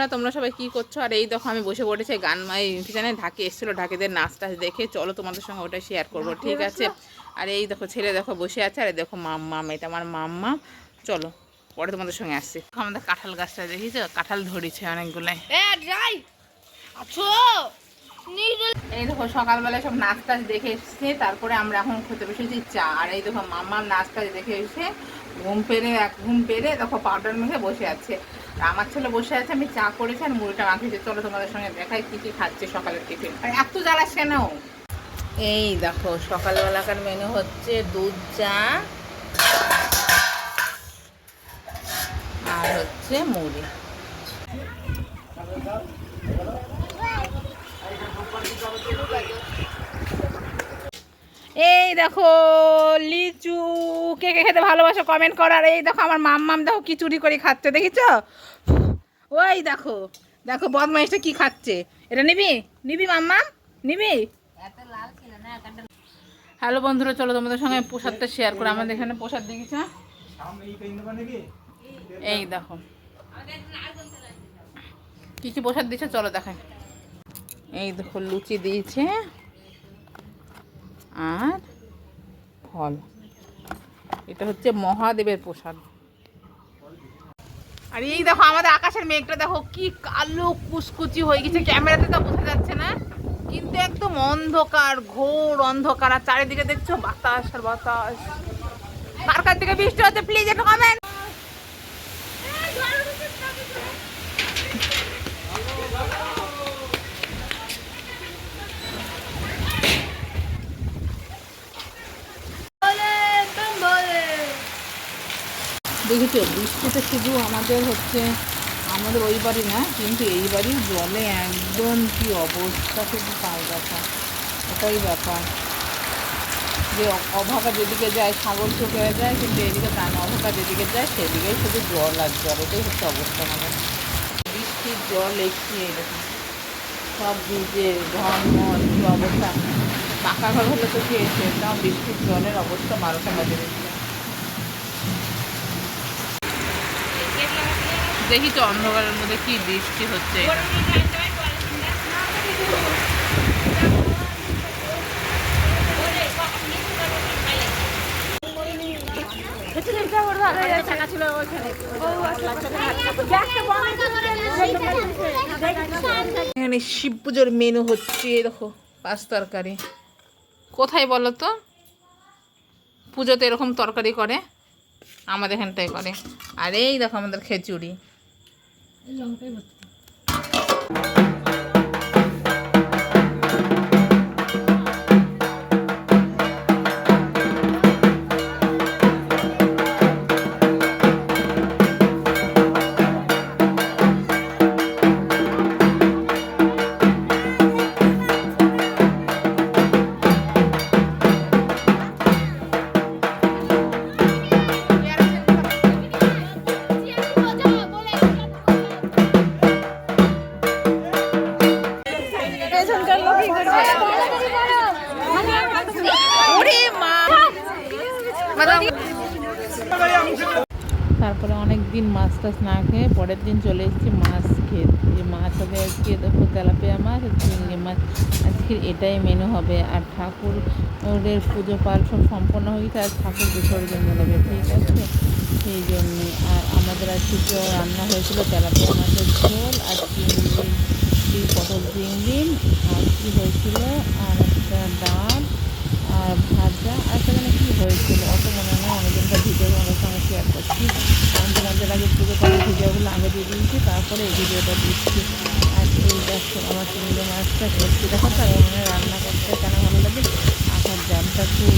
বন্ধুরা তোমরা সবাই কি করছ? আর এই দেখো আমি বসে পড়েছি গান মাই পিছনে ঢাকে এসেছিল ঢাকেদের নাচ টাচ দেখে চলো তোমাদের সঙ্গে ওটা শেয়ার করব ঠিক আছে? আর এই দেখো ছেলে দেখো বসে আছে আর এই দেখো মাম্মাম এটা আমার মাম্মা। চলো পরে তোমাদের সঙ্গে আসছি। আমাদের কাঁঠাল গাছটা দেখিছো কাঁঠাল ধরেছে অনেকগুলাই। আছো? এই দেখো সকালবেলায় সব নাচ টাচ দেখে এসছে তারপরে আমরা এখন খেতে বসেছি চা। আর এই দেখো মাম্মার নাচ টাচ দেখে এসে ঘুম পেরে এক ঘুম পেরে দেখো পাউডার মেখে বসে আছে। আমার ছেলে বসে আছে, আমি চা করেছি আর মুড়িটা মাখিয়েছি। চলো তোমাদের সঙ্গে দেখাই কি কি খাচ্ছে সকালের টিফিন। আর এত জ্বালাস কেন? এই দেখো, সকালবেলাকার মেনু হচ্ছে দুধ, চা আর হচ্ছে মুড়ি। এই দেখো, লিচু। কে কে খেতে ভালোবাসো কমেন্ট করার। এই দেখো আমার মাম্মাম দেখো কি চুরি করে খাচ্ছে, দেখিছ? ওই দেখো দেখো বদমাইশটা কি খাচ্ছে। এটা নিবি? নিবি মাম্মাম? নিবি? হ্যালো বন্ধুরা, চলো তোমাদের সঙ্গে প্রসাদটা শেয়ার করে। আমাদের এখানে প্রসাদ দেখিছ? এই দেখো। কি কি প্রসাদ দিয়েছে চলো দেখাই। এই দেখো লুচি দিয়েছে। আর ফল। এটা হচ্ছে মহাদেবের প্রসাদ। আর এই দেখো আমাদের আকাশের মেঘটা, দেখো কি কালো কুচকুচি হয়ে গেছে। ক্যামেরাতে তো বোঝা যাচ্ছে না, কিন্তু একদম অন্ধকার, ঘোর অন্ধকার। আর চারিদিকে দেখছ বাতাস আর বাতাস। কার কার থেকে বৃষ্টি হচ্ছে প্লিজ একটু কমেন্ট বলে তুম বলে দেখেছ? বৃষ্টিতে শুধু আমাদের হচ্ছে, আমাদের ওই বাড়ি না, কিন্তু এই বাড়ির জলে একদম কি অবস্থা শুধু তাই ব্যাপার। ওটাই ব্যাপার। যে অ- অভাগা যেদিকে যায়, ছাগল চোখে যায়, কিন্তু এদিকে তা না, অভাগা যেদিকে যায়, সেদিকেই শুধু জল আর জল। এটাই হচ্ছে অবস্থা আমাদের। বৃষ্টির জল একটু এরকম। সব ভিজে মন কি অবস্থা। পাকা ঘর হলে তো কি হয়েছে? তাও বৃষ্টির জলের অবস্থা বারোটা বাজে দেখি তো অন্ধকারের মধ্যে কি বৃষ্টি হচ্ছে এখানে শিব পুজোর মেনু হচ্ছে দেখো পাঁচ তরকারি। কোথায় বলো তো? পুজোতে এরকম তরকারি করে আমাদের এখানটায় করে। আর এই দেখো আমাদের খিচুড়ি Ilang kay তারপরে অনেক দিন মাছ টাছ না খেয়ে পরের দিন চলে এসেছি মাছ খেতে এই মাছ হবে আজকে দেখো তেলাপিয়া মাছ চিংড়ি মাছ। আজকে এটাই মেনু হবে। আর ঠাকুরের পুজো পাল সব সম্পন্ন হয়ে গেছে, আর ঠাকুর বিসর্জন দেবে, ঠিক আছে? সেই জন্যে। আর আমাদের আজকে রান্না হয়েছিল তেলাপিয়া মাছের ঝোল, আর চিংড়ি, পটল চিংড়ি, আর কি হয়েছিল? আর একটা ডাল আর ভাজা আর একটা যেন কি হয়েছিল অত মনে হয় অনেকজনকার ভিডিও আমাদের সঙ্গে শেয়ার করছি আমাদের আগে পুজো করার ভিডিওগুলো আগে দিয়ে দিয়েছি, তারপরে এই ভিডিওটা দিচ্ছি। আর এই দেখো, আমার চিংড়ি মাছটা সত্যি দেখো তার মানে রান্না করতে কেন ভালো লাগে? আসার জ্যামটা খুব